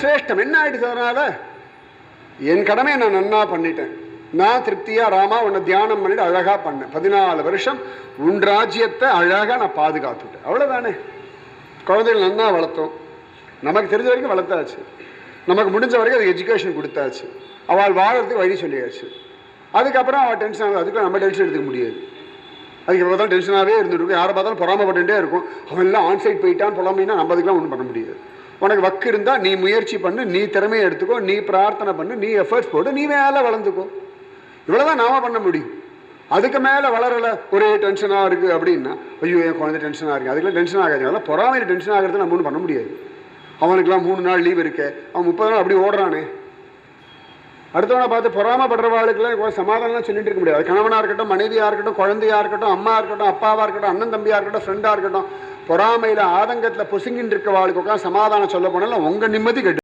சிரேஷ்டம். என்ன ஆயிடுச்சு அதனால? என் கடமையை நான் நன்னா பண்ணிட்டேன். நான் திருப்தியா ராமா உன்னை தியானம் பண்ணிட்டு அழகா பண்ணேன். பதினாலு வருஷம் உன் ராஜ்யத்தை அழகா நான் பாதுகாத்துட்டேன். அவ்வளவுதானே? குழந்தைகள் நன்னா வளர்த்தோம். நமக்கு தெரிஞ்ச வரைக்கும் வளர்த்தாச்சு. நமக்கு முடிஞ்ச வரைக்கும் அதுக்கு எஜுகேஷன் கொடுத்தாச்சு. அவள் வாழறதுக்கு வழி சொல்லியாச்சு. அதுக்கப்புறம் அவள் டென்ஷன் ஆகுது அதுக்கு நம்ம டென்ஷன் எடுத்துக்க முடியாது. அதுக்கு பார்த்தாலும் தான் டென்ஷனாகவே இருந்துருக்கும் யாரை பார்த்தாலும் பொறாமப்பட்டுட்டே இருக்கும். அவன் எல்லாம் ஆன்சைட் போயிட்டான் புலம்பினா நம்ம அதுக்கெல்லாம் ஒன்றும் பண்ண முடியாது. உனக்கு வக்கு இருந்தால் நீ முயற்சி பண்ணு நீ திறமையை எடுத்துக்கோ நீ பிரார்த்தனை பண்ணு நீ எஃபர்ட்ஸ் போடு நீ மேலே வளர்ந்துக்கோ. இவ்வளோதான் நாம பண்ண முடியும். அதுக்கு மேலே வளரலை ஒரே டென்ஷனாக இருக்குது அப்படின்னா ஐயோ என் குழந்தை டென்ஷனாக இருக்குது அதுக்கெல்லாம் டென்ஷன் ஆகாது அதெல்லாம் பொறாமையில் டென்ஷன் ஆகிறது நம்ம ஒன்றும் பண்ண முடியாது. அவனுக்கெல்லாம் மூணு நாள் லீவ் இருக்கு. அவன் முப்பது நாள் அப்படி ஓடுறானே. அடுத்தவனை பார்த்து பொறாமப்படுறவாளுக்குலாம் கொஞ்சம் சமாதானம்லாம் சொல்லிட்டு இருக்க முடியாது. கணவனாக இருக்கட்டும் மனைவியாக இருக்கட்டும் குழந்தையாக இருக்கட்டும் அம்மா இருக்கட்டும் அப்பாவாக இருக்கட்டும் அண்ணன் தம்பியாக இருக்கட்டும் ஃப்ரெண்டாக இருக்கட்டும் பொறாமையில் ஆதங்கத்தில் பொசுங்கின்னு இருக்கவாளுக்கு உட்காந்து சமாதானம் சொல்ல போனாலும் உங்கள் நிம்மதி கெட்டு